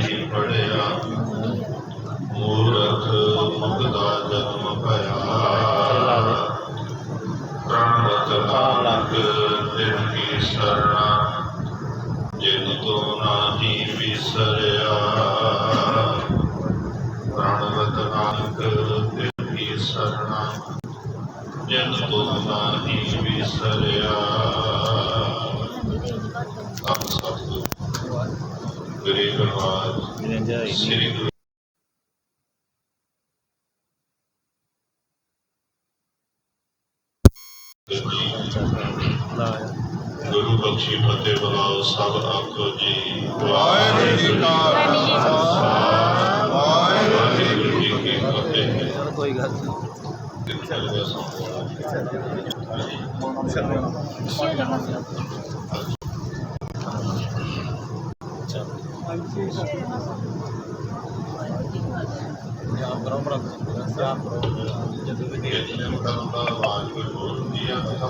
Thank you for the ਗੁਰੂ ਬਖਸ਼ੀ ਫਤਿਹ ਬੁਲਾਓ ਸਭ ਆਖੋ ਜੀ ਵਾਹਿਗੁਰੂ ਜੀ ਕਾ ਖਾਲਸਾ ਵਾਹਿਗੁਰੂ ਜੀ ਕੀ ਫਤਿਹ ਕੋਈ ਗੱਲ ਨਹੀਂ ਆਪ ਕਰੋ ਬੜਾ ਆਪ ਕਰੋ ਜਦੋਂ ਵੀ ਦੇ ਇਹਨੇ ਮਤਲਬ ਦਾ ਆਵਾਜ਼ ਕੋਈ ਹੋਰ ਹੁੰਦੀ ਆ ਤਾਂ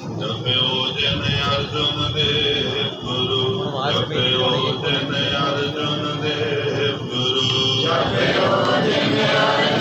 ਜਪਿਓ ਜਨ ਅਰਜੁਨ ਦੇਵ ਗੁਰੂ। ਜਪਿਓ ਜਨ ਅਰਜੁਨ ਦੇਵ ਗੁਰੂ। ਜਪਿਓ ਜਪਿਓ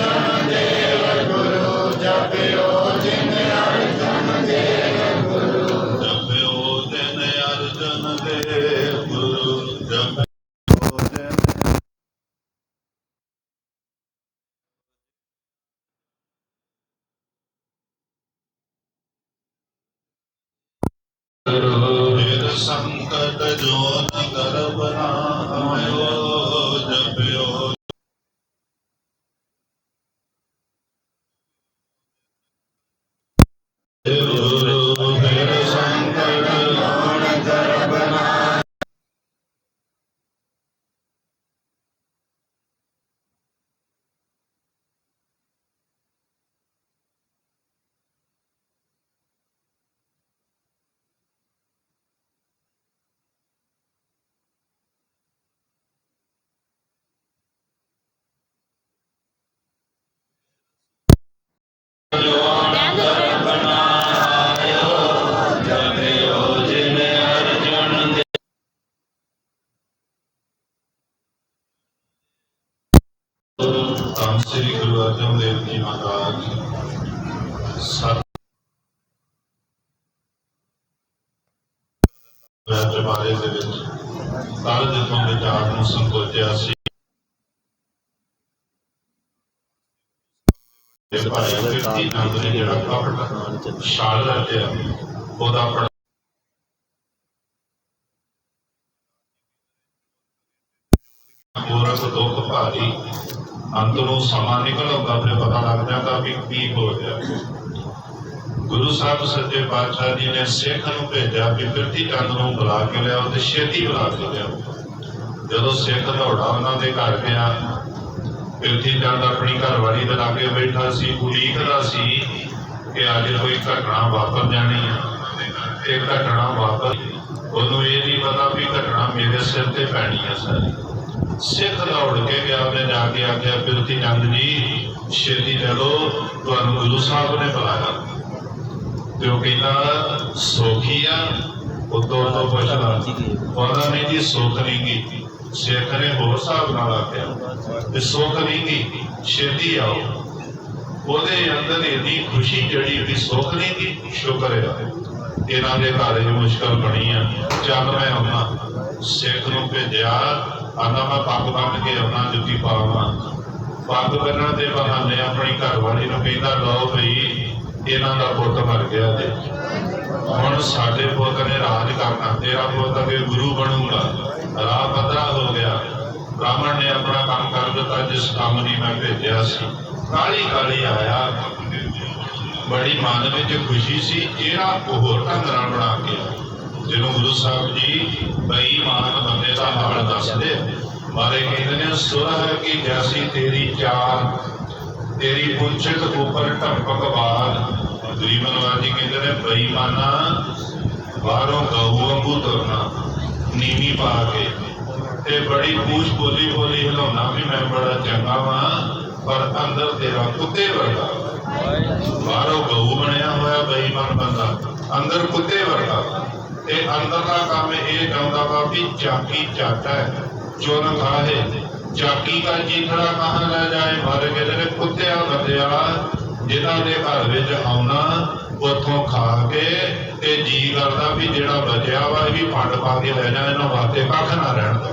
ਦਰਬਾਰੇ ਦੇ ਵਿੱਚ ਕੱਲ ਜਦੋਂ ਵਿਚਾਰ ਨੂੰ ਸੰਕੋਚਿਆ ਸੀ ਤੇ ਭਾਈ ਕਿਰਤੀ ਨੰਦ ਨੇ ਜਿਹੜਾ ਕਪਟ ਸ਼ਾਲ ਰਚਿਆ ਉਹਦਾ ਪੜ ਪੂਰਕ ਦੁੱਖ ਭਾਰੀ ਨੂੰ ਸਮਾਂ ਨਿਕਲ ਆਉਂਦਾ ਫਿਰ ਪਤਾ ਲੱਗ ਜਾਂਦਾ ਵੀ ਕੀ ਹੋ ਰਿਹਾ। ਗੁਰੂ ਸਾਹਿਬ ਸੱਚੇ ਪਾਤਸ਼ਾਹ ਜੀ ਨੇ ਸਿੱਖ ਨੂੰ ਭੇਜਿਆ ਵੀ ਪਿਰਤੀ ਚੰਦ ਨੂੰ ਬੁਲਾ ਕੇ ਲਿਆਓ ਤੇ ਛੇਤੀ ਬੁਲਾ ਕੇ ਲਿਆਓ। ਜਦੋਂ ਸਿੱਖ ਦੌੜਾ ਉਹਨਾਂ ਦੇ ਘਰ ਗਿਆ, ਪਿਰਤੀ ਚੰਦ ਆਪਣੀ ਘਰਵਾਲੀ ਦੇ ਲਾਗੇ ਬੈਠਾ ਸੀ ਉਡੀਕਦਾ ਸੀ ਕਿ ਅੱਜ ਕੋਈ ਘਟਨਾ ਵਾਪਰ ਜਾਣੀ ਹੈ ਇਹ ਘਟਨਾ ਵਾਪਰ ਉਹਨੂੰ ਇਹ ਨਹੀਂ ਪਤਾ ਵੀ ਘਟਨਾ ਮੇਰੇ ਸਿਰ ਤੇ ਪੈਣੀ ਹੈ ਸਾਰੀ। ਸਿੱਖ ਦੌੜ ਕੇ ਗਿਆ ਉਹਨੇ ਜਾ ਕੇ ਆਖਿਆ ਬਿਰਤੀ ਚੰਦ ਜੀ, ਛੇਤੀ ਚਲੋ, ਤੁਹਾਨੂੰ ਗੁਰੂ ਸਾਹਿਬ ਨੇ ਬੁਲਾਇਆ। ਤੇ ਉਹ ਕਹਿੰਦਾ ਸੋਖੀ ਆ ਉਤੋਂ ਤੋਂ ਪੁੱਛਦਾ ਉਹਦਾ ਨਹੀਂ ਜੀ ਸੁੱਖ ਨਹੀਂ ਗੀ ਸਿੱਖ ਨੇ ਹੋਰ ਹਿਸਾਬ ਨਾਲ ਆਖਿਆ ਤੇ ਸੁੱਖ ਨਹੀਂ ਗੀ ਛੇਤੀ ਆਓ। ਉਹਦੇ ਅੰਦਰ ਇੰਨੀ ਖੁਸ਼ੀ ਜੜੀ ਵੀ ਸੁੱਖ ਨਹੀਂ ਗੀ ਸ਼ੁਕਰ ਹੈ ਇਹਨਾਂ ਦੇ ਘਰ ਇਹ ਮੁਸ਼ਕਲ ਬਣੀ ਆ। ਚੱਲ ਮੈਂ ਆਉਣਾ। ਸਿੱਖ ਨੂੰ ਭੇਜਿਆ ਆਨਾ ਮੈਂ ਪੱਗ ਬੰਨ ਕੇ ਆਉਣਾ, ਜੁੱਤੀ ਪਾਵਾਂ ਪੱਗ ਬੰਨਣ ਦੇ ਬਹਾਨੇ ਆਪਣੀ ਘਰਵਾਲੀ ਨੂੰ ਕਹਿੰਦਾ, ਲਓ ਭਈ ਇਹਨਾਂ ਦਾ ਪੁੱਤ ਮਰ ਗਿਆ ਤੇ ਹੁਣ ਸਾਡੇ ਪੁੱਤ ਨੇ ਰਾਜ ਕਰਨਾ, ਤੇਰਾ ਪੁੱਤ ਅਗੇ ਗੁਰੂ ਬਣੂਗਾ। ਰਾਹ ਪੱਧਰਾ ਹੋ ਗਿਆ। ਬ੍ਰਾਹਮਣ ਨੇ ਆਪਣਾ ਕੰਮ ਕਰ ਦਿੱਤਾ, ਜਿਸ ਕੰਮ ਲਈ ਮੈਂ ਭੇਜਿਆ ਸੀ। ਕਾਲੀ ਕਾਲੀ ਆਇਆ। ਬੜੀ ਮਨ ਵਿੱਚ ਖੁਸ਼ੀ ਸੀ ਜਿਹੜਾ ਹੋਰ ਢੰਗ ਨਾਲ ਬਣਾ ਕੇ। ਜਿਹਨੂੰ ਗੁਰੂ ਸਾਹਿਬ ਜੀ ਬੇਈਮਾਨ ਬੰਦੇ ਦਾ ਹਾਲ ਦੱਸਦੇ, ਮਾਰੇ ਕਹਿੰਦੇ ਨੇ ਸੁਰਹ ਕੀ ਜੈਸੀ ਤੇਰੀ ਚਾਲ ਤੇਰੀ ਪੁੰਛਤ ਉੱਪਰ ਟਪਕ ਬਾਦ ਗਰੀਬਨਵਾਰ ਜੀ ਕਹਿੰਦੇ ਨੇ ਬੇਈਮਾਨਾ ਬਾਹਰੋਂ ਗਊ ਵਾਂਗੂ ਤੁਰਨਾ, ਨੀਵੀਂ ਪਾ ਕੇ। ਤੇ ਬੜੀ ਪੂਛ ਬੋਲੀ ਬੋਲੀ ਹਿਲਾਉਣਾ ਵੀ ਮੈਂ ਬੜਾ ਚੰਗਾ ਵਾਂ, ਪਰ ਅੰਦਰ ਤੇਰਾ ਕੁੱਤੇ ਵਰਗਾ। ਬਾਹਰੋਂ ਗਊ ਬਣਿਆ ਹੋਇਆ ਬੇਈਮਾਨ ਬੰਦਾ, ਅੰਦਰ ਕੁੱਤੇ ਵਰਗਾ। ਤੇ ਅੰਦਰਲਾ ਕੰਮ ਇਹ ਚਾਹੁੰਦਾ ਵਾ ਵੀ ਚਾਕੀ ਚਾਟਾ ਚੀਥੜਾ ਕਹਾਂ ਲੈ ਜਾਏ, ਮਾਰੇ ਕਹਿੰਦੇ ਨੇ ਕੁੱਤਿਆਂ ਬੰਦਿਆ ਜਿਨ੍ਹਾਂ ਦੇ ਘਰ ਵਿੱਚ ਆਉਣਾ, ਉੱਥੋਂ ਖਾ ਕੇ ਤੇ ਜੀ ਕਰਦਾ ਵੀ ਜਿਹੜਾ ਬਚਿਆ ਵਾ, ਇਹ ਵੀ ਭੰਡ ਪਾ ਕੇ ਲੈ ਜਾ, ਇਹਨਾਂ ਵਾਸਤੇ ਕੱਖ ਨਾ ਰਹਿਣ ਦੇ।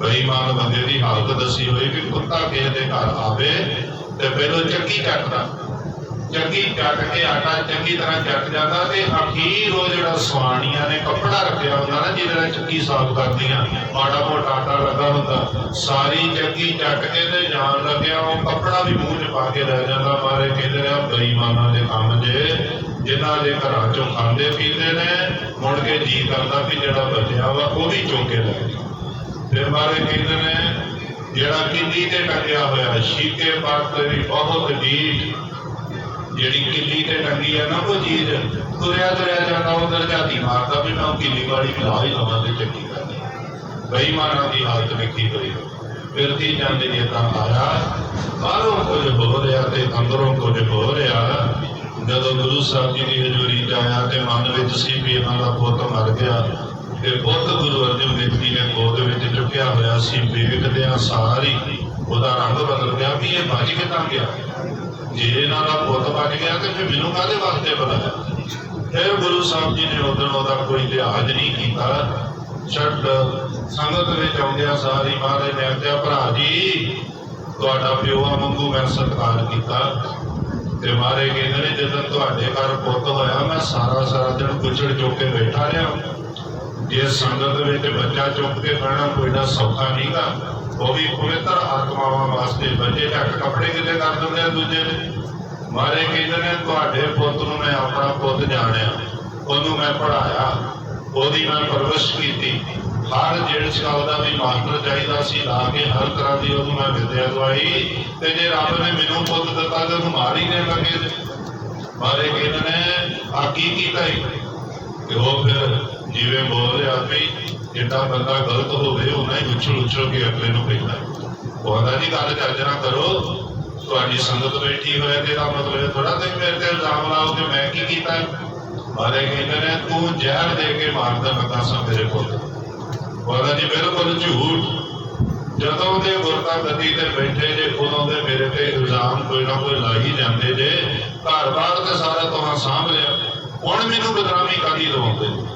ਬੇਈਮਾਨ ਬੰਦੇ ਦੀ ਹਾਲਤ ਦੱਸੀ ਹੋਈ ਵੀ ਕੁੱਤਾ ਕਿਸੇ ਦੇ ਘਰ ਆਵੇ ਤੇ ਪਹਿਲਾਂ ਚੱਕੀ ਕੱਟਦਾ ਚੰਗੀ ਚੱਕ ਕੇ ਆਟਾ ਚੰਗੀ ਤਰ੍ਹਾਂ ਚੱਕ ਜਾਂਦਾ ਤੇ ਅਖੀਰ ਉਹ ਜਿਹੜਾ ਸਵਾਣੀਆਂ ਨੇ ਕੱਪੜਾ ਰੱਖਿਆ ਹੁੰਦਾ ਨਾ, ਜਿਹਦੇ ਨਾਲ ਚੱਕੀ ਸਾਫ਼ ਕਰਦੀਆਂ ਮਾੜਾ ਮੋਟਾ ਆਟਾ ਲੱਗਾ ਹੁੰਦਾ। ਸਾਰੀ ਚੱਕੀ ਚੱਕ ਕੇ ਤੇ ਜਾਣ ਲੱਗਿਆ, ਉਹ ਕੱਪੜਾ ਵੀ ਮੂੰਹ 'ਚ ਪਾ ਕੇ ਲੈ ਜਾਂਦਾ। ਮਾਰੇ ਕਹਿੰਦੇ ਨੇ ਬੇਈਮਾਨਾਂ ਦੇ ਕੰਮ ਜੇ, ਜਿਨ੍ਹਾਂ ਦੇ ਘਰਾਂ 'ਚੋਂ ਖਾਂਦੇ ਪੀਂਦੇ ਨੇ, ਮੁੜ ਕੇ ਜੀ ਕਰਦਾ ਵੀ ਜਿਹੜਾ ਬਚਿਆ ਵਾ, ਉਹ ਵੀ ਚੁੱਕ ਕੇ ਲੈ ਗਿਆ। ਫਿਰ ਮਾਰੇ ਕਹਿੰਦੇ ਨੇ, ਜਿਹੜਾ ਕਿੱਲੀ ਤੇ ਟੰਗਿਆ ਹੋਇਆ ਸ਼ੀਕੇ ਪਾਤ ਵੀ ਬਹੁਤ ਡੀਠ ਜਿਹੜੀ ਕਿੱਲੀ ਤੇ ਟੰਗੀ ਆ ਨਾ ਉਹ ਚੀਜ਼, ਤੁਰਿਆ ਤੁਰਿਆ ਜਾਂਦਾ, ਉਧਰ ਝਾਤੀ ਮਾਰਦਾ ਵੀ ਮੈਂ ਉਹ ਕਿੱਲੀ ਵਾਲੀ ਵੀ ਲਾ ਹੀ ਤੇ ਚੱਕੀ ਕਰਦੀ ਬੇਈਮਾਨਾਂ ਦੀ ਹਾਲਤ ਵੇਖੀ ਹੋਈ ਫਿਰਦੀ ਜਾਂਦੇ ਨੇ ਤਾਂ ਆਇਆ, ਬਾਹਰੋਂ ਕੁਝ ਹੋ ਰਿਹਾ ਤੇ ਅੰਦਰੋਂ ਕੁਝ ਹੋ ਰਿਹਾ। ਜਦੋਂ ਗੁਰੂ ਸਾਹਿਬ ਜੀ ਦੀ ਹਜ਼ੂਰੀ ਚ ਆਇਆ ਤੇ ਮਨ ਵਿੱਚ ਸੀ ਵੀ ਇਹਨਾਂ ਦਾ ਪੁੱਤ ਮਰ ਗਿਆ, ਤੇ ਪੁੱਤ ਗੁਰੂ ਅਰਜਨ ਦੇਵ ਜੀ ਨੇ ਗੋਦ ਵਿੱਚ ਚੁੱਕਿਆ ਹੋਇਆ ਸੀ, ਵੇਖਦਿਆਂ ਸਾਰੀ ਉਹਦਾ ਰੰਗ ਬਦਲ ਗਿਆ ਵੀ ਇਹ ਬਚ ਕਿੱਦਾਂ ਗਿਆ? ਜੇ ਇਹਨਾਂ ਦਾ ਪੁੱਤ ਬਚ ਗਿਆ ਤੇ ਫਿਰ ਮੈਨੂੰ ਕਾਹਦੇ ਵਾਸਤੇ ਬੁਲਾਇਆ ਫਿਰ ਗੁਰੂ ਸਾਹਿਬ ਜੀ ਨੇ ਉਦੋਂ ਉਹਦਾ ਕੋਈ ਲਿਹਾਜ਼ ਨਹੀਂ ਕੀਤਾ। ਛੱਡ, ਸੰਗਤ ਵਿੱਚ ਆਉਂਦਿਆਂ ਸਾਰੀ ਮਹਾਰਾਜ ਨੇ ਆਖਿਆ ਭਰਾ ਜੀ, ਤੁਹਾਡਾ ਪਿਓ ਵਾਂਗੂ ਮੈਂ ਸਤਿਕਾਰ ਕੀਤਾ। ਤੇ ਮਾਰੇ ਕਹਿੰਦੇ ਨੇ, ਜਦੋਂ ਤੁਹਾਡੇ ਘਰ ਪੁੱਤ ਹੋਇਆ, ਮੈਂ ਸਾਰਾ ਸਾਰਾ ਦਿਨ ਕੁਚੜ ਚੁੱਕ ਕੇ ਬੈਠਾ ਰਿਹਾ। ਜੇ ਸੰਗਤ ਵਿੱਚ ਬੱਚਾ ਚੁੱਕ ਕੇ ਬਹਿਣਾ ਕੋਈ ਨਾ ਸੌਖਾ ਨਹੀਂਗਾ ਉਹ ਵੀ ਪਵਿੱਤਰ ਆਤਮਾਵਾਂ ਵਾਸਤੇ ਬੱਚੇ ਝੱਟ ਕੱਪੜੇ ਕਿਤੇ ਕਰ ਦਿੰਦੇ ਆ ਦੂਜੇ ਦੇ? ਮਾਰੇ ਕਹਿੰਦੇ ਨੇ, ਤੁਹਾਡੇ ਪੁੱਤ ਨੂੰ ਮੈਂ ਆਪਣਾ ਪੁੱਤ ਜਾਣਿਆ। ਉਹਨੂੰ ਮੈਂ ਪੜਾਇਆ ਉਹਦੀ ਮੈਂ ਪਰਵਰਿਸ਼ ਕੀਤੀ। ਹਰ ਜਿਹੜੇ ਸਕਾਲ ਦਾ ਵੀ ਮਾਸਟਰ ਚਾਹੀਦਾ ਸੀ, ਲਾ ਕੇ ਹਰ ਤਰ੍ਹਾਂ ਦੀ ਉਹਨੂੰ ਮੈਂ ਵਿਦਿਆ ਦਵਾਈ। ਤੇ ਜੇ ਰੱਬ ਨੇ ਮੈਨੂੰ ਪੁੱਤ ਦਿੱਤਾ ਤੇ ਉਹਨੂੰ ਮਾਰ ਹੀ ਦੇਣ ਲੱਗੇ ਮਾਰੇ ਕਹਿੰਦੇ ਨੇ ਆ ਕੀ ਕੀਤਾ ਈ? ਕਿ ਉਹ ਫਿਰ ਜਿਵੇਂ ਬੋਲ ਰਿਹਾ ਵੀ ਜਿਹੜਾ ਬੰਦਾ ਗਲਤ ਹੋਵੇ ਉਹਨਾਂ ਹੀ ਉਛਲ ਉਛਲ ਕੇ ਅਗਲੇ ਨੂੰ ਪੈਂਦਾ ਉਹਦਾ ਜੀ, ਗੱਲ ਚੱਜ ਨਾ ਕਰੋ। ਤੁਹਾਡੀ ਸੰਗਤ ਬੈਠੀ ਹੋਇਆ ਤੇ ਮਤਲਬ ਥੋੜਾ ਤੇ ਮੇਰੇ ਤੇ ਇਲਜ਼ਾਮ ਲਾਓ ਕਿ ਮੈਂ ਕੀ ਕੀਤਾ। ਮਾਰੇ ਕਹਿੰਦੇ ਨੇ, ਤੂੰ ਜ਼ਹਿਰ ਦੇ ਕੇ ਮਾਰਦਾ ਲੱਗਾ ਸਾਂ ਮੇਰੇ ਕੋਲ। ਉਹਦਾ ਜੀ, ਬਿਲਕੁਲ ਝੂਠ। ਜਦੋਂ ਉਹਦੇ ਗੁਰਤਾ ਗਤੀ ਤੇ ਬੈਠੇ ਜੇ, ਉਦੋਂ ਦੇ ਮੇਰੇ ਤੇ ਇਲਜ਼ਾਮ ਕੋਈ ਨਾ ਕੋਈ ਲਾਈ ਜਾਂਦੇ ਜੇ। ਘਰ-ਬਾਰ ਤੇ ਸਾਰਾ ਤੁਹਾਂ ਸਾਂਭ ਲਿਆ। ਹੁਣ ਮੈਨੂੰ ਬਦਨਾਮੀ ਕਾਦੀ ਲਵਾਉਂਦੇ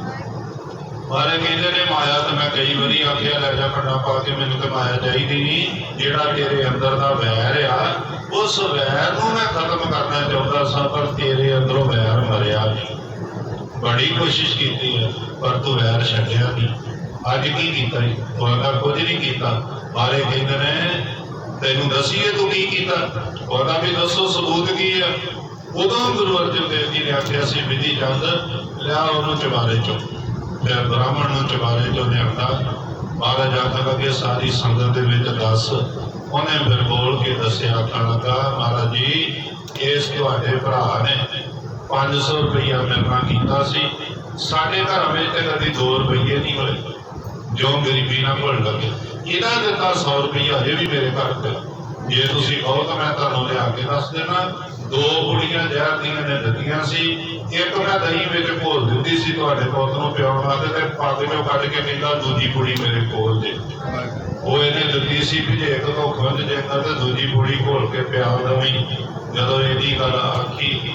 ਮਾਰੇ ਕਹਿੰਦੇ ਨੇ ਮਾਇਆ ਤੇ ਮੈਂ ਕਈ ਵਾਰੀ ਆਖਿਆ, ਲੈ ਜਾ ਖੱਡਾ ਪਾ ਕੇ ਮੈਨੂੰ ਤੇ ਮਾਇਆ ਚਾਹੀਦੀ ਨਹੀਂ ਜਿਹੜਾ ਤੇਰੇ ਅੰਦਰ ਦਾ ਵੈਰ ਆ, ਉਸ ਵੈਰ ਨੂੰ ਮੈਂ ਖਤਮ ਕਰਨਾ ਚਾਹੁੰਦਾ ਸਾਂ, ਪਰ ਤੇਰੇ ਅੰਦਰੋਂ ਵੈਰ ਮਰਿਆ ਨਹੀਂ ਬੜੀ ਕੋਸ਼ਿਸ਼ ਕੀਤੀ ਹੈ, ਪਰ ਤੂੰ ਵੈਰ ਛੱਡਿਆ ਨਹੀਂ ਅੱਜ ਕੀ ਕੀਤਾ ਈ? ਉਹਦਾ ਕੁਝ ਨਹੀਂ ਕੀਤਾ। ਮਾਰੇ ਕਹਿੰਦੇ ਨੇ, ਤੈਨੂੰ ਦਸੀਏ ਤੂੰ ਕੀ ਕੀਤਾ? ਉਹਦਾ ਵੀ ਦੱਸੋ, ਸਬੂਤ ਕੀ ਆ? ਉਦੋਂ ਗੁਰੂ ਅਰਜਨ ਦੇਵ ਜੀ ਨੇ ਆਖਿਆ ਸੀ, ਵਿਧੀ ਚੰਦ, ਲਿਆ ਉਹਨੂੰ ਚੁਬਾਰੇ ਚੋਂ। ਫਿਰ ਬ੍ਰਾਹਮਣ ਨੂੰ ਚੁਬਾਰੇ ਚੋਂ ਲਿਆਂਦਾ ਮਹਾਰਾਜ ਆਖਣ ਲੱਗੇ ਸਾਰੀ ਸੰਗਤ ਦੇ ਵਿੱਚ ਦੱਸ। ਉਹਨੇ ਫਿਰ ਬੋਲ ਕੇ ਦੱਸਿਆ, ਆਖਣ ਲੱਗਾ, ਮਹਾਰਾਜ ਜੀ, ਇਸ ਤੁਹਾਡੇ ਭਰਾ ਨੇ 500 ਰੁਪਇਆ ਮੇਰੇ ਕੀਤਾ ਸੀ। ਸਾਡੇ ਘਰ ਵਿੱਚ ਕਦੀ 2 ਰੁਪਏ ਨਹੀਂ ਹੋਏ। ਜੋ ਗਰੀਬੀ ਨਾਲ ਭੁੱਲ ਲੱਗੇ। ਇਹਨਾਂ ਦਿੱਤਾ 100 ਰੁਪਇਆ ਇਹ ਵੀ ਮੇਰੇ ਘਰ ਤੇ। ਜੇ ਤੁਸੀਂ ਕਹੋ ਤਾਂ ਮੈਂ ਤੁਹਾਨੂੰ ਲਿਆ ਕੇ ਦੱਸ ਦੇਣਾ। ਦੋ ਕੁੜੀਆਂ ਜ਼ਹਿਰ ਦੀਆਂ ਨੇ ਦਿੱਤੀਆਂ ਸੀ। ਇੱਕ ਮੈਂ ਦਹੀਂ ਵਿੱਚ ਘੋਲ ਦਿੱਤੀ ਸੀ ਤੁਹਾਡੇ ਪੁੱਤ ਨੂੰ ਪਿਆਉਣ ਵਾਸਤੇ ਤੇ ਪੱਗ ਕੱਢ ਕੇ ਕਹਿੰਦਾ ਦੂਜੀ ਕੁੜੀ ਮੇਰੇ ਕੋਲ ਦੇ। ਉਹ ਇਹਨੇ ਦਿੱਤੀ ਸੀ ਵੀ ਜੇ ਇੱਕ ਤੋਂ ਖੁੰਝ ਜਾਂਦਾ ਤੇ ਦੂਜੀ ਕੁੜੀ ਘੋਲ ਕੇ ਪਿਆ ਦਵੀਂ ਜਦੋਂ ਇਹਦੀ ਗੱਲ ਆਖੀ,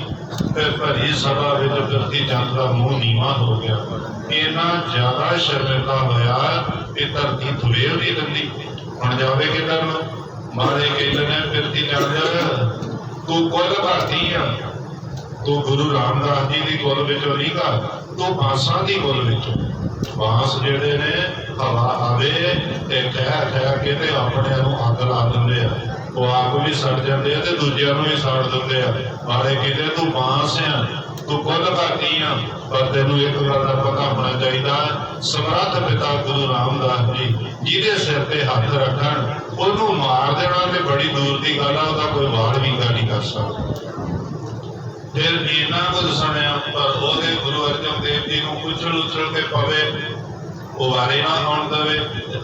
ਤੇ ਭਰੀ ਸਭਾ ਵਿੱਚ ਫਿਰਦੀ ਚੰਦ ਦਾ ਮੂੰਹ ਨੀਵਾ ਹੋ ਗਿਆ। ਇੰਨਾ ਜ਼ਿਆਦਾ ਸ਼ਰਮਿੰਦਾ ਹੋਇਆ ਇਹ ਧਰਤੀ ਥੁਰੇਲ ਦੀ ਦਿੰਦੀ ਹੁਣ ਜਾਵੇ ਕਿੱਧਰ ਨੂੰ? ਮਾਰੇ ਕਹਿੰਦੇ ਨੇ ਫਿਰਤੀ ਚੰਦ ਤੂੰ ਕੁੱਲ ਭਾਤੀ ਆ। ਤੂੰ ਗੁਰੂ ਰਾਮਦਾਸ ਜੀ ਦੀ ਗੁਲ ਵਿੱਚੋਂ ਨਹੀਂ ਗਾ ਤੂੰ ਬਾਸਾਂ ਦੀ ਗੁਲ ਵਿੱਚੋਂ। ਬਾਸ ਜਿਹੜੇ ਨੇ, ਹਵਾ ਆਵੇ ਤੇ ਕਹਿ ਕਹਿ ਕੇ ਤੇ ਆਪਣੇ ਨੂੰ ਅੱਗ ਲਾ ਦਿੰਦੇ ਆ। ਉਹ ਆਪ ਵੀ ਸੜ ਜਾਂਦੇ ਆ ਤੇ ਦੂਜਿਆਂ ਨੂੰ ਵੀ ਸਾੜ ਦਿੰਦੇ ਆ। ਮਾਰੇ ਕਹਿੰਦੇ ਤੂੰ ਬਾਂਸ ਆ, ਤੂੰ ਕੁੱਲ ਕਰਦੀ ਆ, ਪਰ ਤੈਨੂੰ ਇੱਕ ਗੱਲ ਦਾ ਪਤਾ ਹੋਣਾ ਚਾਹੀਦਾ, ਸਮਰੱਥ ਪਿਤਾ ਗੁਰੂ ਰਾਮਦਾਸ ਜੀ, ਜਿਹਦੇ ਸਿਰ ਤੇ ਹੱਥ ਰੱਖਣ, ਉਹਨੂੰ ਮਾਰ ਦੇਣਾ ਤੇ ਬੜੀ ਦੂਰ ਦੀ ਗੱਲ ਆ, ਉਹਦਾ ਕੋਈ ਵਾਰ ਵੀ ਨਹੀਂ ਕਰ ਸਕਦਾ। ਫਿਰ ਇਹਨਾਂ ਕੁਝ ਸੁਣਿਆ, ਪਰ ਉਹਦੇ ਗੁਰੂ ਅਰਜਨ ਦੇਵ ਜੀ ਨੂੰ ਉਛਲ ਉਛਲ ਕੇ ਪਵੇ ਉਹ ਵਾਰੇ ਨਾ ਆਉਣ ਦੇਵੇ।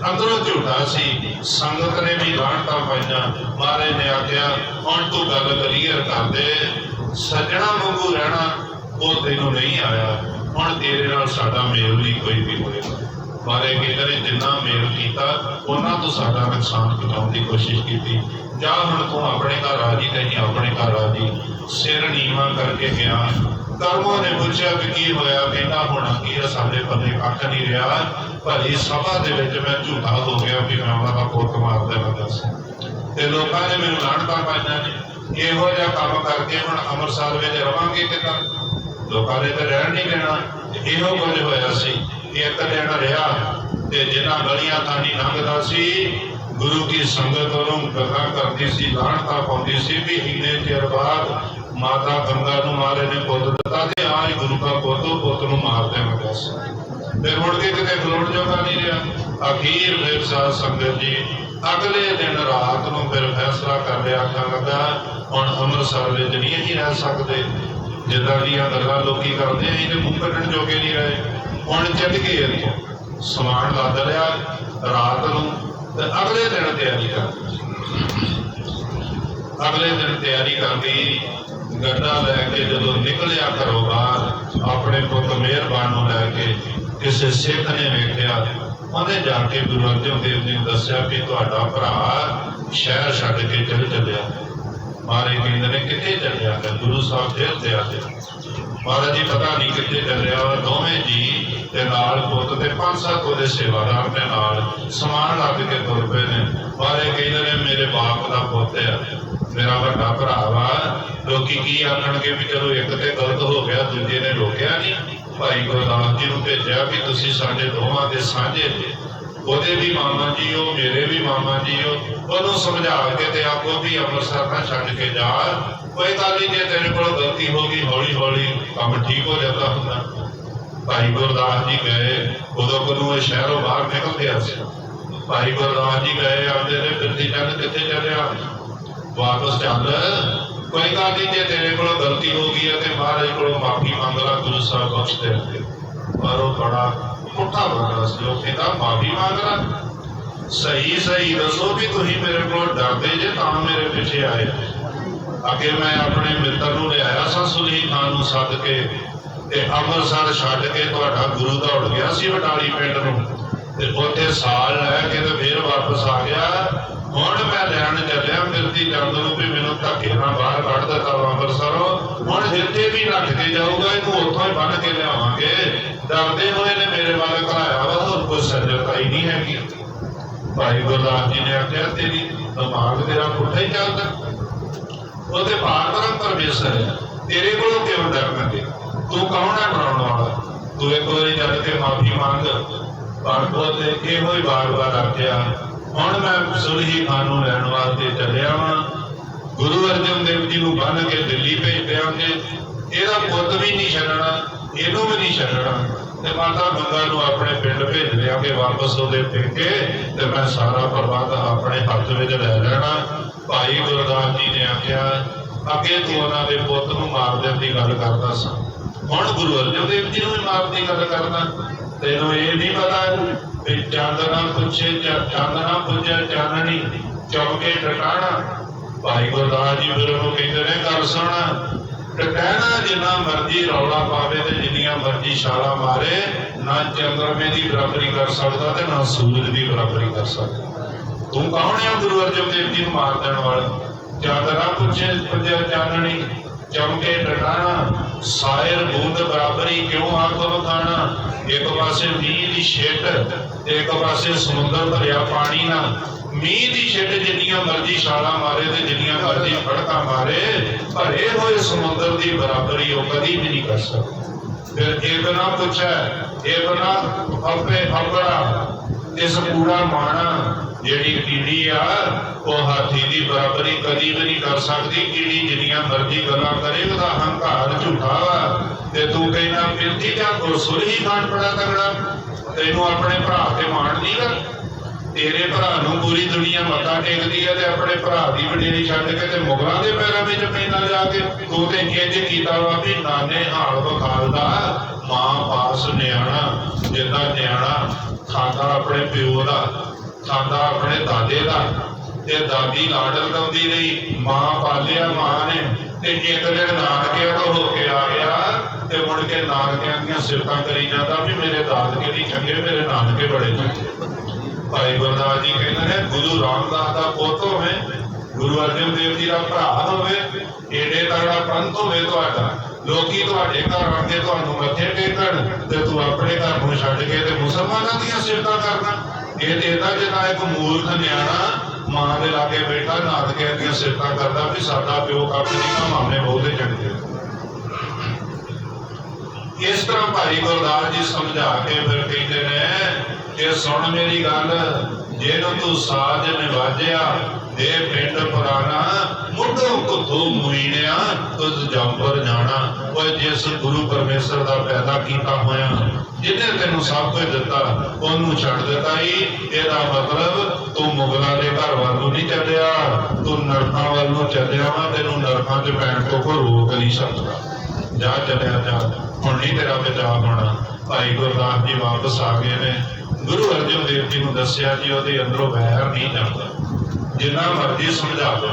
ਅੰਦਰੋਂ ਝੂਠਾ ਸੀ। ਸੰਗਤ ਨੇ ਵੀ ਰਾਣਤਾ ਪਾਈਆਂ। ਮਾਰੇ ਨੇ ਆਖਿਆ, ਹੁਣ ਤੂੰ ਗੱਲ ਕਲੀਅਰ ਕਰ ਦੇ। ਸੱਜਣਾ ਵਾਂਗੂ ਰਹਿਣਾ ਉਹ ਤੈਨੂੰ ਨਹੀਂ ਆਇਆ। ਹੁਣ ਤੇਰੇ ਨਾਲ ਸਾਡਾ ਮੇਲ ਨਹੀਂ ਕੋਈ ਵੀ ਹੋਏਗਾ ਮਾਰੇ ਕਹਿੰਦੇ ਜਿੰਨਾ ਮੇਲ ਕੀਤਾ, ਉਹਨਾਂ ਤੋਂ ਸਾਡਾ ਨੁਕਸਾਨ ਪਹੁੰਚਾਉਣ ਦੀ ਕੋਸ਼ਿਸ਼ ਕੀਤੀ। ਜਾਂ ਹੁਣ ਤੂੰ ਆਪਣੇ ਘਰ ਆ ਜੀ ਤੇ ਆਪਣੇ ਘਰ ਆ ਜੀ ਸਿਰ ਨੀਵਾਂ ਕਰਕੇ ਗਿਆ। ਕਰਮੋਂ ਨੇ ਪੁੱਛਿਆ ਵੀ ਕੀ ਹੋਇਆ, ਕਹਿੰਦਾ ਹੋਣਾ ਕੀ ਹੈ ਸਾਡੇ ਪੱਲੇ ਕੱਖ ਨਹੀਂ ਰਿਹਾ। ਭਲੀ ਸਭਾ ਦੇ ਵਿੱਚ ਮੈਂ ਝੂਠਾ ਹੋ ਗਿਆ ਵੀ ਮੈਂ ਉਹਨਾਂ ਦਾ ਪੁੱਤ ਮਾਰਦਾ ਲੱਗਾ ਸੀ ਤੇ ਲੋਕਾਂ ਨੇ ਮੈਨੂੰ ਲਾਣਤਾ ਪਾਈਆਂ ਨੇ ਇਹੋ ਜਿਹਾ ਕੰਮ ਕਰਕੇ ਹੁਣ ਅੰਮ੍ਰਿਤਸਰ ਵਿੱਚ ਰਵਾਂਗੇ ਕਿਦਾਂ? ਲੋਕਾਂ ਨੇ ਤਾਂ ਰਹਿਣ ਨਹੀਂ ਦੇਣਾ। ਇਹੋ ਕੁਝ ਹੋਇਆ ਸੀ। ਇੱਕ ਦਿਨ ਰਿਹਾ। ਤੇ ਜਿਨ੍ਹਾਂ ਗਲੀਆਂ ਥਾਣੀ ਲੰਘਦਾ ਸੀ, ਗੁਰੂ ਕੀ ਸੰਗਤ ਉਹਨੂੰ ਗੱਲਾਂ ਕਰਦੀ ਸੀ ਲਾਣਤਾ ਪਾਉਂਦੀ ਸੀ ਵੀ ਇੰਨੇ ਚਿਰ ਬਾਅਦ ਮਾਤਾ ਗੰਗਾ ਨੂੰ ਮਾਰੇ ਨੇ ਪੁੱਤ ਦਿੱਤਾ ਤੇ ਆਜ ਗੁਰੂ ਦਾ ਪੁੱਤ ਪੁੱਤ ਨੂੰ ਮਾਰ ਦੇਵਾਂਗਾ ਸੀ। ਫਿਰ ਮੁੜ ਕੇ ਕਿਤੇ ਖਲੋਣ ਜੋਗਾ ਨਹੀਂ ਰਿਹਾ। ਅਖੀਰ ਫਿਰ ਸਾਧ ਸੰਗਤ ਜੀ ਅਗਲੇ ਦਿਨ ਰਾਤ ਨੂੰ ਫਿਰ ਫੈਸਲਾ ਕਰ ਲਿਆ ਆਖਣ ਲੱਗਾ, ਹੁਣ ਅੰਮ੍ਰਿਤਸਰ ਵਿੱਚ ਨਹੀਂ ਰਹਿ ਸਕਦੇ। ਜਿੱਦਾਂ ਦੀਆਂ ਗੱਲਾਂ ਲੋਕੀ ਕਰਦੇ ਆ, ਇਹਦੇ ਮੂੰਹ ਕੱਢਣ ਜੋਗੇ ਨਹੀਂ ਰਹੇ। ਹੁਣ ਚੱਲ ਗਏ ਇੱਥੋਂ ਸਮਾਨ ਲੱਦ ਲਿਆ ਰਾਤ ਨੂੰ ਤੇ ਅਗਲੇ ਦਿਨ ਤਿਆਰੀ ਕਰ ਅਗਲੇ ਦਿਨ ਤਿਆਰੀ ਕਰਦੀ ਗੱਡਾ ਲੈ ਕੇ ਜਦੋਂ ਨਿਕਲਿਆ ਘਰੋਂ ਬਾਹਰ, ਆਪਣੇ ਪੁੱਤ ਮਿਹਰਬਾਨ ਨੂੰ ਲੈ ਕੇ ਕਿਸੇ ਸਿੱਖ ਨੇ ਵੇਖਿਆ, ਉਹਨੇ ਜਾ ਕੇ ਗੁਰੂ ਅਰਜਨ ਦੇਵ ਜੀ ਨੂੰ ਦੱਸਿਆ ਵੀ ਤੁਹਾਡਾ ਭਰਾ ਸ਼ਹਿਰ ਛੱਡ ਕੇ ਚਲ ਚੱਲਿਆ। ਮਾਰੇ ਕਹਿੰਦੇ ਨੇ ਕਿੱਥੇ ਚੱਲਿਆ ਗੁਰੂ ਸਾਹਿਬ ਫੇਰ ਤੇ ਆ ਮਹਾਰਾਜ ਜੀ, ਪਤਾ ਨਹੀਂ ਕਿੱਥੇ ਚੱਲਿਆ ਦੋਵੇਂ ਜੀ ਤੇ ਨਾਲ ਪੁੱਤ ਤੇ ਪੰਜ ਸੱਤ ਉਹਦੇ ਸੇਵਾਦਾਰ ਦੇ ਨਾਲ ਸਮਾਨ ਲੱਦ ਕੇ ਤੁਰ ਪਏ ਨੇ। ਮਾਰੇ ਕਹਿੰਦੇ ਨੇ, ਮੇਰੇ ਬਾਪ ਦਾ ਪੁੱਤ ਆ। ਮੇਰਾ ਵੱਡਾ ਭਰਾ ਵਾ। ਲੋਕੀ ਕੀ ਆਖਣਗੇ ਵੀ ਚਲੋ ਇੱਕ ਤੇ ਗਲਤ ਹੋ ਗਿਆ, ਦੂਜੇ ਨੇ ਰੋਕਿਆ ਨਹੀਂ। ਭਾਈ ਗੁਰਦਾਸ ਜੀ ਨੂੰ ਭੇਜਿਆ ਵੀ ਤੁਸੀਂ ਸਾਡੇ ਦੋਵਾਂ ਦੇ ਸਾਂਝੇ ਜੇ। ਉਹਦੇ ਵੀ ਮਾਮਾ ਜੀ, ਉਹ ਮੇਰੇ ਵੀ ਮਾਮਾ ਜੀ, ਉਹ ਉਹਨੂੰ ਸਮਝਾ ਕੇ ਤੇ ਆਪੋ ਵੀ ਅੰਮ੍ਰਿਤਸਰ ਨਾ ਛੱਡ ਕੇ ਜਾ। ਕੋਈ ਤਾਂ ਨਹੀਂ ਜੇ ਤੇਰੇ ਕੋਲ ਗਲਤੀ ਹੋ ਗਈ ਹੌਲੀ ਹੌਲੀ ਕੰਮ ਠੀਕ ਹੋ ਜਾਂਦਾ ਹੁੰਦਾ। ਭਾਈ ਗੁਰਦਾਸ ਜੀ ਗਏ, ਉਦੋਂ ਕੋਲੋਂ ਇਹ ਸ਼ਹਿਰੋਂ ਬਾਹਰ ਨਿਕਲ ਗਿਆ ਸੀ ਭਾਈ ਗੁਰਦਾਸ ਜੀ ਗਏ ਆਉਂਦੇ ਨੇ ਫਿਰਦੀ ਚੰਦ ਕਿੱਥੇ ਚੱਲਿਆ? ਵਾਪਸ ਚੱਲ, ਕੋਈ ਗੱਲ ਨਹੀਂ ਜੇ ਤੇਰੇ ਕੋਲ ਗਲਤੀ ਹੋ ਗਈ ਹੈ ਤੇ ਮਹਾਰਾਜ ਕੋਲੋਂ ਮਾਫੀ ਮੰਗ ਲਾ, ਗੁਰੂ ਸਾਹਿਬ ਬਖਸ਼ ਦੇਣਗੇ ਪਰ ਉਹ ਬੜਾ ਪੁੱਠਾ ਬੰਦਾ ਸੀ, ਉਹ ਕਹਿੰਦਾ, ਮਾਫੀ ਮੰਗ ਲਾ। ਸਹੀ ਸਹੀ, ਦੱਸੋ ਵੀ ਤੁਸੀਂ ਮੇਰੇ ਕੋਲ ਡਰਦੇ ਜੇ, ਤਾਂ ਮੇਰੇ ਪਿੱਛੇ ਆਏ। ਅੱਗੇ ਮੈਂ ਆਪਣੇ ਮਿੱਤਰ ਨੂੰ ਲਿਆਇਆ ਸਾਂ ਸੁਲਹੀ ਖਾਨ ਨੂੰ ਸੱਦ ਕੇ ਤੇ ਅੰਮ੍ਰਿਤਸਰ ਛੱਡ ਕੇ ਤੁਹਾਡਾ ਗੁਰੂ ਦੌੜ ਗਿਆ ਸੀ ਬਟਾਲੀ ਪਿੰਡ ਨੂੰ। ਤੇ ਉੱਥੇ ਸਾਲ ਲੈ ਕੇ ਤੇ ਫੇਰ ਵਾਪਸ ਆ ਗਿਆ। ਹੁਣ ਮੈਂ ਲੈਣ ਚੱਲਿਆ ਮਿਰਤੀ ਚੰਦ ਨੂੰ ਵੀ ਮੈਨੂੰ ਧੱਕੇ ਨਾਲ ਬਾਹਰ ਕੱਢ ਦਿੱਤਾ ਅੰਮ੍ਰਿਤਸਰੋਂ। ਹੁਣ ਜਿੱਥੇ ਵੀ ਰੱਖ ਕੇ ਜਾਊਗਾ, ਇਹਨੂੰ ਉੱਥੋਂ ਹੀ ਬੰਨ ਕੇ ਲਿਆਵਾਂਗੇ। ਡਰਦੇ ਹੋਏ ਨੇ ਮੇਰੇ ਵੱਲ ਘਲਾਇਆ ਵਾ, ਹੋਰ ਕੋਈ ਸਰਜਤਾਈ ਨਹੀਂ ਹੈਗੀ। ਭਾਈ ਗੁਰਦਾਸ ਜੀ ਨੇ ਆਖਿਆ, ਤੇਰੀ ਦਿਮਾਗ ਤੇਰਾ ਪੁੱਠਾ ਹੀ ਚੱਲਦਾ। ਉਹਦੇ ਪਾਰਤਰਮ ਪਰਮੇਸ਼ਰ ਹੈ। ਤੇਰੇ ਕੋਲੋਂ ਕਿਉਂ ਡਰਨਾ ਤੇ ਤੂੰ ਕੌਣ ਹੈ ਬਣਾਉਣ ਵਾਲਾ? ਤੂੰ ਇੱਕ ਵਾਰੀ ਜਦ ਕੇ ਮਾਫੀ ਮੰਗ। ਪਰ ਉਹਦੇ ਇਹੋ ਹੀ ਵਾਰ-ਵਾਰ ਆਖਿਆ, ਹੁਣ ਮੈਂ ਸੁਲਹੀ ਖਾਨ ਨੂੰ ਲੈਣ ਵਾਸਤੇ ਚੱਲਿਆ ਵਾਂ। ਗੁਰੂ ਅਰਜਨ ਦੇਵ ਜੀ ਨੂੰ ਬੰਨ ਕੇ ਦਿੱਲੀ ਭੇਜ ਦਿਆਂਗੇ। ਇਹਦਾ ਪੁੱਤ ਵੀ ਨਹੀਂ ਛੱਡਣਾ, ਇਹਨੂੰ ਵੀ ਨਹੀਂ ਛੱਡਣਾ। ਤੇ ਮਾਤਾ ਗੰਗਾ ਨੂੰ ਆਪਣੇ ਪਿੰਡ ਭੇਜ ਦਿਆਂਗੇ ਵਾਪਸ ਉਹਦੇ ਪੇਕੇ ਤੇ ਮੈਂ ਸਾਰਾ ਪ੍ਰਬੰਧ ਆਪਣੇ ਹੱਥ ਵਿੱਚ ਲੈ ਲੈਣਾ। ਭਾਈ ਗੁਰਦਾਸ ਜੀ ਨੇ ਆਖਿਆ, ਅੱਗੇ ਤੂੰ ਉਹਨਾਂ ਦੇ ਪੁੱਤ ਨੂੰ ਮਾਰ ਦੇਣ ਦੀ ਗੱਲ ਕਰਦਾ ਸਾਂ। ਹੁਣ ਗੁਰੂ ਅਰਜਨ ਦੇਵ ਜੀ ਨੂੰ ਵੀ ਮਾਰਨ ਦੀ ਗੱਲ ਕਰਦਾ। ਤੈਨੂੰ ਇਹ ਨਹੀਂ ਪਤਾ ਵੀ ਚੰਦ ਨਾ ਪੁੱਛੇ ਚੰਦ ਨਾ ਪੁੱਛੇ ਚਾਨਣੀ ਚੌਕੇ ਟਿਕਾਣਾ। ਭਾਈ ਗੁਰਦਾਸ ਜੀ ਫਿਰ ਉਹਨੂੰ ਕਹਿੰਦੇ ਨੇ ਕਰ ਸੁਣ, ਟਿਕਾਣਾ ਜਿੰਨਾ ਮਰਜ਼ੀ ਰੌਲਾ ਪਾਵੇ ਤੇ ਜਿੰਨੀਆਂ ਮਰਜ਼ੀ ਛਾਲਾ ਮਾਰੇ, ਨਾ ਚੰਦਰਮੇ ਦੀ ਬਰਾਬਰੀ ਕਰ ਸਕਦਾ ਤੇ ਨਾ ਸੂਰਜ ਦੀ ਬਰਾਬਰੀ ਕਰ ਸਕਦਾ। ਤੂੰ ਕੌਣ ਹੈ ਗੁਰੂ ਅਰਜਨ ਦੇਵ ਜੀ ਨੂੰ ਮਾਰ ਦੇਣ ਵਾਲਾ। ਚਾਦਰਾ ਪੁੱਛੇ ਪੁੱਜੇ ਚਾਨਣੀ ਚਮਕੇ ਟਟਾਣਾ ਸਾਇਰ ਬੂੰਦ ਬਰਾਬਰੀ ਕਿਉਂ ਆਖੋ ਬਖਾਣਾ ਇੱਕ ਪਾਸੇ ਮੀਂਹ ਦੀ ਛਿੱਟ ਤੇ ਇੱਕ ਪਾਸੇ ਸਮੁੰਦਰ ਭਰਿਆ ਪਾਣੀ ਨਾ ਮੀਂਹ ਦੀ ਛਿੱਟ ਜਿੰਨੀਆਂ ਮਰਜ਼ੀ ਛਾਲਾਂ ਮਾਰੇ ਤੇ ਜਿੰਨੀਆਂ ਮਰਜ਼ੀ ਫੜਕਾਂ ਮਾਰੇ ਭਰੇ ਹੋਏ ਸਮੁੰਦਰ ਦੀ ਬਰਾਬਰੀ ਉਹ ਕਦੀ ਵੀ ਨਹੀਂ ਕਰ ਸਕਦਾ। ਫਿਰ ਇਹ ਨਾ ਪੁੱਛਿਆ ਇਹ ਨਾ ਆਪੇ ਆਪੜਾ ਇਸ ਕੂੜਾ ਮਾਣਾ ਜਿਹੜੀ ਕੀੜੀ ਆ, ਉਹ ਹਾਥੀ ਦੀ ਬਰਾਬਰੀ ਕਦੀ ਵੀ ਨਹੀਂ ਕਰ ਸਕਦੀ। ਕੀੜੀ ਜਿੰਨੀਆਂ ਮਰਜ਼ੀ ਗੱਲਾਂ ਕਰੇ, ਉਹਦਾ ਹੰਕਾਰ ਝੂਠਾ ਵਾ। ਤੇ ਤੂੰ ਕਹਿੰਦਾ ਮਿਲਦੀ ਜਾਂ ਗੁਰਸੁਰ ਹੀ ਖਾਨ ਬੜਾ ਤਗੜਾ ਤੈਨੂੰ ਆਪਣੇ ਭਰਾ ਤੇ ਮਾਣ ਨਹੀਂ ਗਾ? ਤੇਰੇ ਭਰਾ ਨੂੰ ਪੂਰੀ ਦੁਨੀਆ ਮੱਥਾ ਟੇਕਦੀ ਹੈ ਤੇ ਆਪਣੇ ਭਰਾ ਦੀ ਵਡੇਰੀ ਛੱਡ ਕੇ ਤੇ ਮੁਗਲਾਂ ਦੇ ਪੈਰਾਂ ਵਿੱਚ ਪੈਂਦਾ ਜਾ ਕੇ। ਤੂੰ ਤੇ ਇੰਜ ਕੀਤਾ ਵਾ ਵੀ ਨਾਨੇ ਹਾਲ ਬਖਾਲਦਾ ਮਾਂ ਪਾਸ ਨਿਆਣਾ, ਜਿੰਦਾ ਨਿਆਣਾ ਖਾਂਦਾ ਆਪਣੇ ਪਿਓ ਦਾ। ਖਾਂਦਾ ਆਪਣੇ ਦਾਦੇ ਦਾ ਤੇ ਦਾਦੀ ਲਾਡ ਲਗਾਉਂਦੀ ਰਹੀ, ਮਾਂ ਪਾਲਿਆ, ਮਾਂ ਨੇ ਤੇ ਇੱਕ ਦਿਨ ਨਾਨਕਿਆਂ ਤੋਂ ਹੋ ਕੇ ਆ ਗਿਆ ਤੇ ਮੁੜ ਕੇ ਨਾਨਕਿਆਂ ਦੀਆਂ ਸਿਫਤਾਂ ਕਰੀ ਜਾਂਦਾ ਵੀ ਮੇਰੇ ਦਾਦਕੇ ਨਹੀਂ ਚੰਗੇ, ਮੇਰੇ ਨਾਨਕੇ ਬੜੇ ਚੰਗੇ। ਭਾਈ ਗੁਰਦਾਸ ਜੀ ਕਹਿੰਦੇ ਨੇ, ਗੁਰੂ ਰਾਮਦਾਸ ਦਾ ਪੁੱਤ ਹੋਵੇ, ਗੁਰੂ ਅਰਜਨ ਦੇਵ ਜੀ ਦਾ ਭਰਾ ਹੋਵੇ, ਏਡੇ ਤਗੜਾ ਪੰਥ ਹੋਵੇ ਤੁਹਾਡਾ, ਲੋਕੀ ਤੁਹਾਡੇ ਘਰ ਆਣ ਕੇ ਤੁਹਾਨੂੰ ਮੱਥੇ ਟੇਕਣ ਤੇ ਤੂੰ ਆਪਣੇ ਘਰ ਨੂੰ ਛੱਡ ਕੇ ਤੇ ਮੁਸਲਮਾਨਾਂ ਦੀਆਂ ਸਿਫਤਾਂ ਕਰਨਾ। ਇਹ ਇਹਦਾ ਜਿਹਾ ਇੱਕ ਮੂਰਖ ਨਿਆਣਾ ਮਾਂ ਦੇ ਲਾਗੇ ਬੈਠਾ ਨਾਨਕਿਆਂ ਦੀਆਂ ਸਿਫਤਾਂ ਕਰਦਾ ਵੀ ਸਾਡਾ ਪਿਓ ਕੱਖ ਨਹੀਂ ਕਾ ਬਹੁਤੇ ਚੰਗੇ ਇਸ ਤਰ੍ਹਾਂ ਭਾਈ ਗੁਰਦਾਸ ਜੀ ਸਮਝਾ ਕੇ ਫਿਰ ਕਹਿੰਦੇ ਨੇ ਇਹ ਸੁਣ ਮੇਰੀ ਗੱਲ, ਜਿਹਨੂੰ ਤੂੰ ਸਾਜ ਨਿਵਾਜਿਆ ਦੇ ਪਿੰਡ ਪੁਰਾਣਾ ਮੁੱਢੋਂ ਕੁੱਥੋਂ ਮੁਈਣਿਆ ਤੁਝ ਜੰਪਰ ਜਾਣਾ। ਓਏ ਜਿਸ ਗੁਰੂ ਪਰਮੇਸ਼ਰ ਦਾ ਪੈਦਾ ਕੀਤਾ ਹੋਇਆ, ਜਿਹਨੇ ਤੈਨੂੰ ਸਭ ਕੁਝ ਦਿੱਤਾ, ਉਹਨੂੰ ਛੱਡ ਦਿੱਤਾ ਹੀ ਇਹਦਾ ਮਤਲਬ ਤੂੰ ਮੁਗਲਾਂ ਦੇ ਘਰ ਵੱਲ ਨੂੰ ਨਹੀਂ ਚੱਲਿਆ, ਤੂੰ ਨਰਕਾਂ ਵੱਲ ਨੂੰ ਚੱਲਿਆ ਵਾ, ਤੈਨੂੰ ਨਰਕਾਂ 'ਚ ਪੈਣ ਤੋਂ ਕੋਈ ਰੋਕ ਨਹੀਂ ਸਕਦਾ। ਜਾ ਚੱਲਿਆ, ਜਾ। ਹੁਣ ਨਹੀਂ ਤੇਰਾ ਬਚਾਅ ਹੋਣਾ। ਭਾਈ ਗੁਰਦਾਸ ਜੀ ਵਾਪਸ ਆ ਗਏ ਨੇ। ਗੁਰੂ ਅਰਜਨ ਦੇਵ ਜੀ ਨੂੰ ਦੱਸਿਆ ਜੀ ਉਹਦੇ ਅੰਦਰੋਂ ਵੈਰ ਨਹੀਂ ਜਾਂਦਾ। ਜਿੰਨਾ ਮਰਜ਼ੀ ਸਮਝਾ ਲਓ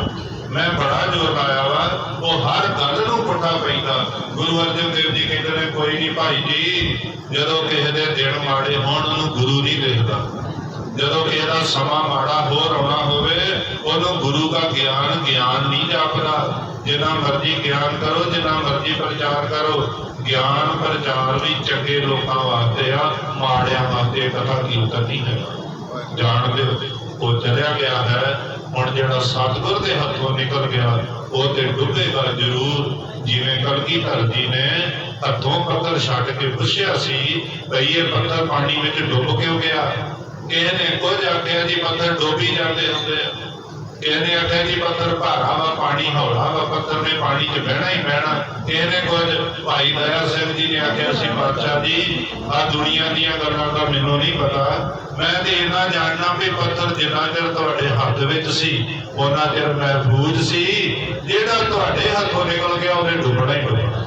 ਮੈਂ ਬੜਾ ਜ਼ੋਰ ਲਾਇਆ ਵਾ, ਉਹ ਹਰ ਗੱਲ ਨੂੰ ਪੁੱਠਾ ਪੈਂਦਾ। ਗੁਰੂ ਅਰਜਨ ਦੇਵ ਜੀ ਕਹਿੰਦੇ ਨੇ, ਕੋਈ ਨਹੀਂ ਭਾਈ ਜੀ, ਜਦੋਂ ਕਿਸੇ ਦੇ ਦਿਨ ਮਾੜੇ ਹੋਣ, ਉਹਨੂੰ ਗੁਰੂ ਨਹੀਂ ਦੇਖਦਾ। ਜਦੋਂ ਕਿਸੇ ਦਾ ਸਮਾਂ ਮਾੜਾ ਹੋਰ ਆਉਣਾ ਹੋਵੇ, ਉਹਨੂੰ ਗੁਰੂ ਦਾ ਗਿਆਨ ਗਿਆਨ ਨਹੀਂ ਜਾਪਦਾ। ਜਿੰਨਾ ਮਰਜ਼ੀ ਗਿਆਨ ਕਰੋ, ਜਿੰਨਾ ਮਰਜ਼ੀ ਪ੍ਰਚਾਰ ਕਰੋ, ਗਿਆਨ ਪ੍ਰਚਾਰ ਵੀ ਚੰਗੇ ਲੋਕਾਂ ਵਾਸਤੇ ਆ, ਮਾੜਿਆਂ ਵਾਸਤੇ ਕਥਾ ਕੀਰਤਨ ਨਹੀਂ ਹੈ ਜਾਣ ਦਿਓ ਉਹ ਚਲਿਆ ਗਿਆ ਹੈ। ਹੁਣ ਜਿਹੜਾ ਸਤਿਗੁਰ ਦੇ ਹੱਥੋਂ ਨਿਕਲ ਗਿਆ, ਉਹ ਤੇ ਡੁੱਬੇਗਾ ਜ਼ਰੂਰ, ਜਿਵੇਂ ਕਲਗੀ ਧਰਤੀ ਨੇ ਹੱਥੋਂ ਪੱਥਰ ਛੱਡ ਕੇ ਪੁੱਛਿਆ ਸੀ, ਭਈ ਇਹ ਪੱਥਰ ਪਾਣੀ ਵਿੱਚ ਡੁੱਬ ਕਿਉਂ ਗਿਆ? ਕਿਸੇ ਨੇ ਕੁਝ ਆਖਿਆ ਜੀ, ਪੱਥਰ ਡੋਬੀ ਜਾਂਦੇ ਹੁੰਦੇ ਆ। ਕਿਸੇ ਆਖਿਆ ਜੀ ਪੱਥਰ ਭਾਰਾ ਵਾ, ਪਾਣੀ, ਹੌਲਾ ਵਾ, ਪੱਥਰ ਨੇ ਪਾਣੀ 'ਚ ਬਹਿਣਾ ਹੀ ਬਹਿਣਾ। ਕਿਸੇ ਕੁਝ ਭਾਈ ਦਇਆ ਸਿੰਘ ਜੀ ਨੇ ਆਖਿਆ ਸੀ, ਬਾਦਸ਼ਾਹ ਜੀ ਆ ਦੁਨੀਆ ਦੀਆਂ ਗੱਲਾਂ ਦਾ ਮੈਨੂੰ ਨਹੀਂ ਪਤਾ। ਮੈਂ ਤੇ ਇਹਨਾਂ ਜਾਣਨਾ ਵੀ ਪੱਥਰ ਜਿੰਨਾ ਚਿਰ ਤੁਹਾਡੇ ਹੱਥ ਵਿੱਚ ਸੀ ਉਹਨਾਂ ਚਿਰ ਮਹਿਫੂਜ਼ ਸੀ। ਜਿਹੜਾ ਤੁਹਾਡੇ ਹੱਥੋਂ ਨਿਕਲ ਗਿਆ, ਉਹਨੇ ਡੁੱਬਣਾ ਹੀ ਡੁੱਬਣਾ।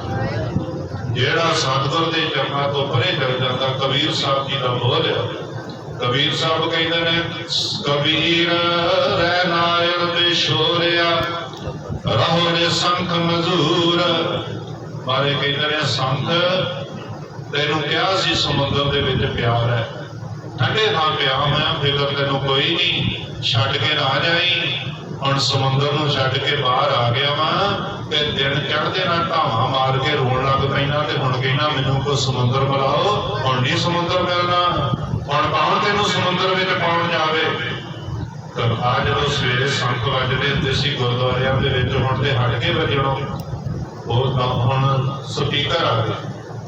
ਜਿਹੜਾ ਸਤਿਗੁਰ ਦੇ ਚਰਨਾਂ ਤੋਂ ਪਰੇ ਚੱਲ ਜਾਂਦਾ, ਕਬੀਰ ਸਾਹਿਬ ਜੀ ਦਾ ਬੋਲ ਹੈ ਕਬੀਰ ਸਾਹਿਬ ਕਹਿੰਦੇ ਨੇ, ਕਬੀਰ ਰਹਿ ਨਾਇਰ ਬਿਸ਼ੋਰਿਆ ਰਹੋ ਨੇ ਸੰਖ ਮਜ਼ੂਰ। ਮਾਰੇ ਕਹਿੰਦੇ ਨੇ, ਸੰਖ, ਤੈਨੂੰ ਕਿਹਾ ਸੀ ਸਮੁੰਦਰ ਦੇ ਵਿੱਚ ਪਿਆਰ ਹੈ। ਠੰਡੇ ਥਾਂ ਪਿਆ ਹੋਇਆ ਫਿਕਰ ਤੈਨੂੰ ਕੋਈ ਨਹੀਂ, ਛੱਡ ਕੇ ਨਾ ਜਾਈ। ਹੁਣ ਸਮੁੰਦਰ ਨੂੰ ਛੱਡ ਕੇ ਬਾਹਰ ਆ ਗਿਆ ਵਾਂ, ਤੇ ਦਿਨ ਚੜ੍ਹਦੇ ਨਾਲ ਢਾਵਾਂ ਮਾਰ ਕੇ ਰੋਣ ਲੱਗ ਪੈਣਾ ਤੇ ਹੁਣ ਕਹਿਣਾ ਮੈਨੂੰ ਕੋਈ ਸਮੁੰਦਰ ਮਿਲਾਓ, ਹੁਣ ਨਹੀਂ ਸਮੁੰਦਰ ਮਿਲਣਾ। ਹੁਣ ਕੌਣ ਤੈਨੂੰ ਸਮੁੰਦਰ ਵਿੱਚ ਪਾਉਣ ਜਾਵੇ ਤਾਂ ਆ ਜਦੋਂ ਸਵੇਰੇ ਸੰਖ ਵੱਜਦੇ ਹੁੰਦੇ ਸੀ ਗੁਰਦੁਆਰਿਆਂ ਦੇ ਵਿੱਚ ਹੁਣ ਤੇ ਹਟ ਕੇ ਵੱਜਣੋਂ, ਉਹ ਤਾਂ ਹੁਣ ਸਪੀਕਰ ਆ ਗਏ।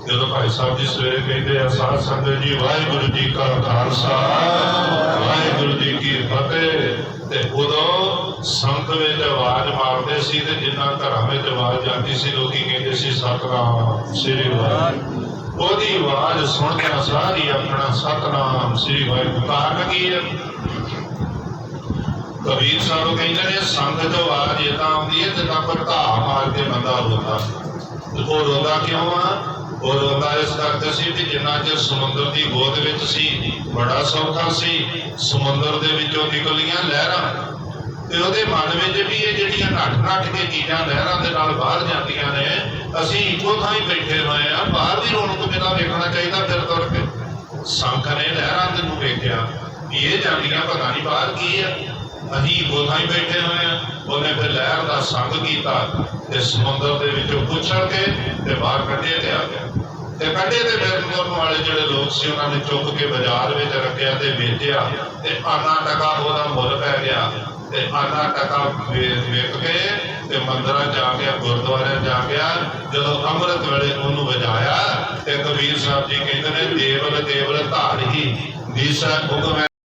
ਜਦੋਂ ਭਾਈ ਸਾਹਿਬ ਜੀ ਸਵੇਰੇ ਕਹਿੰਦੇ ਆ, ਸਾਧ ਸੰਗਤ ਜੀ, ਵਾਹਿਗੁਰੂ ਜੀ ਕਾ ਖਾਲਸਾ, ਵਾਹਿਗੁਰੂ ਜੀ ਕੀ ਫਤਿਹ। ਤੇ ਉਦੋਂ ਸੰਤ ਵਿੱਚ ਆਵਾਜ਼ ਮਾਰਦੇ ਸੀ ਤੇ ਜਿੰਨਾ ਘਰਾਂ ਵਿੱਚ ਆਵਾਜ਼ ਜਾਂਦੀ ਸੀ, ਲੋਕੀ ਕਹਿੰਦੇ ਸੀ, ਸਤਨਾਮ ਸ੍ਰੀ ਵਾਹਿਗੁਰੂ। ਉਹਦੀ ਆਵਾਜ਼ ਸੁਣਦਿਆਂ ਸਾਰੀ ਆਪਣਾ ਸਤਨਾਮ ਸ੍ਰੀ ਵਾਹਿਗੁਰੂ ਕਾਰਨ ਹੈ ਕਬੀਰ ਸਾਹਿਬ ਕਹਿੰਦੇ ਨੇ ਸੰਤ ਆਵਾਜ਼ ਇਦਾਂ ਆਉਂਦੀ ਹੈ ਜਿੱਦਾਂ ਭੜਕਾ ਮਾਰ ਕੇ ਬੰਦਾ ਰੋਂਦਾ। ਤੇ ਉਹ ਰੋਂਦਾ ਕਿਉਂ ਆ? ਉਹ ਰੋਂਦਾ ਇਸ ਕਰਕੇ ਸੀ ਕਿ ਜਿੰਨਾ ਚਿਰ ਸਮੁੰਦਰ ਦੀ ਗੋਦ ਵਿੱਚ ਸੀ, ਬੜਾ ਸੌਖਾ ਸੀ। ਸਮੁੰਦਰ ਦੇ ਵਿੱਚੋਂ ਨਿਕਲੀਆਂ ਲਹਿਰਾਂ। ਤੇ ਉਹਦੇ ਮਨ ਵਿੱਚ ਵੀ ਇਹ ਜਿਹੜੀਆਂ ਨੱਠ ਨੱਠ ਕੇ ਚੀਜ਼ਾਂ ਲਹਿਰਾਂ ਦੇ ਨਾਲ ਬਾਹਰ ਜਾਂਦੀਆਂ ਨੇ, ਅਸੀਂ ਇੱਕੋ ਥਾਂ ਹੀ ਬੈਠੇ ਹੋਏ ਆ ਬਾਹਰ ਦੀ ਰੌਣਕ ਮੇਲਾ ਵੇਖਣਾ ਚਾਹੀਦਾ ਫਿਰ ਤੁਰ ਕੇ। ਸੰਖ ਲਹਿਰਾਂ ਦੇ ਨੂੰ ਵੇਖਿਆ, ਵੀ ਇਹ ਜਾਂਦੀਆਂ ਪਤਾ ਨਹੀਂ ਬਾਹਰ ਕੀ ਆ। ਅਸੀਂ ਉਥਾਂ ਹੀ ਬੈਠੇ ਹੋਏ ਆ ਉਹਨੇ ਫਿਰ ਲਹਿਰ ਦਾ ਸੰਗ ਕੀਤਾ ਤੇ ਸਮੁੰਦਰ ਦੇ ਵਿੱਚੋਂ ਪੁੱਛਣ ਕੇ ਤੇ ਬਾਹਰ ਕੱਢੇ ਤੇ ਆ ਗਿਆ। ਤੇ ਕੱਢੇ ਤੇ ਫਿਰ ਤੁਰਨ ਵਾਲੇ ਜਿਹੜੇ ਲੋਕ ਸੀ, ਉਹਨਾਂ ਨੇ ਚੁੱਕ ਕੇ ਬਾਜ਼ਾਰ ਵਿੱਚ ਰੱਖਿਆ ਤੇ ਵੇਚਿਆ ਤੇ ਆਨਾ ਟਕਾ ਉਹਦਾ ਮੁੱਲ ਪੈ ਗਿਆ। ਤੇ ਆਧਾ ਟਕਾ ਵੇਖ ਕੇ ਤੇ ਮੰਦਰਾਂ ਜਾ ਕੇ, ਗੁਰਦੁਆਰਿਆਂ ਜਾ ਕੇ, ਜਦੋਂ ਅੰਮ੍ਰਿਤ ਵੇਲੇ ਉਹਨੂੰ ਵਜਾਇਆ, ਤੇ ਕਬੀਰ ਸਾਹਿਬ ਜੀ ਕਹਿੰਦੇ ਨੇ, ਦੇਵਲ ਦੇਵਲ ਧਾਰ ਹੀ ਦੀਸਾ ਹੁਕਮ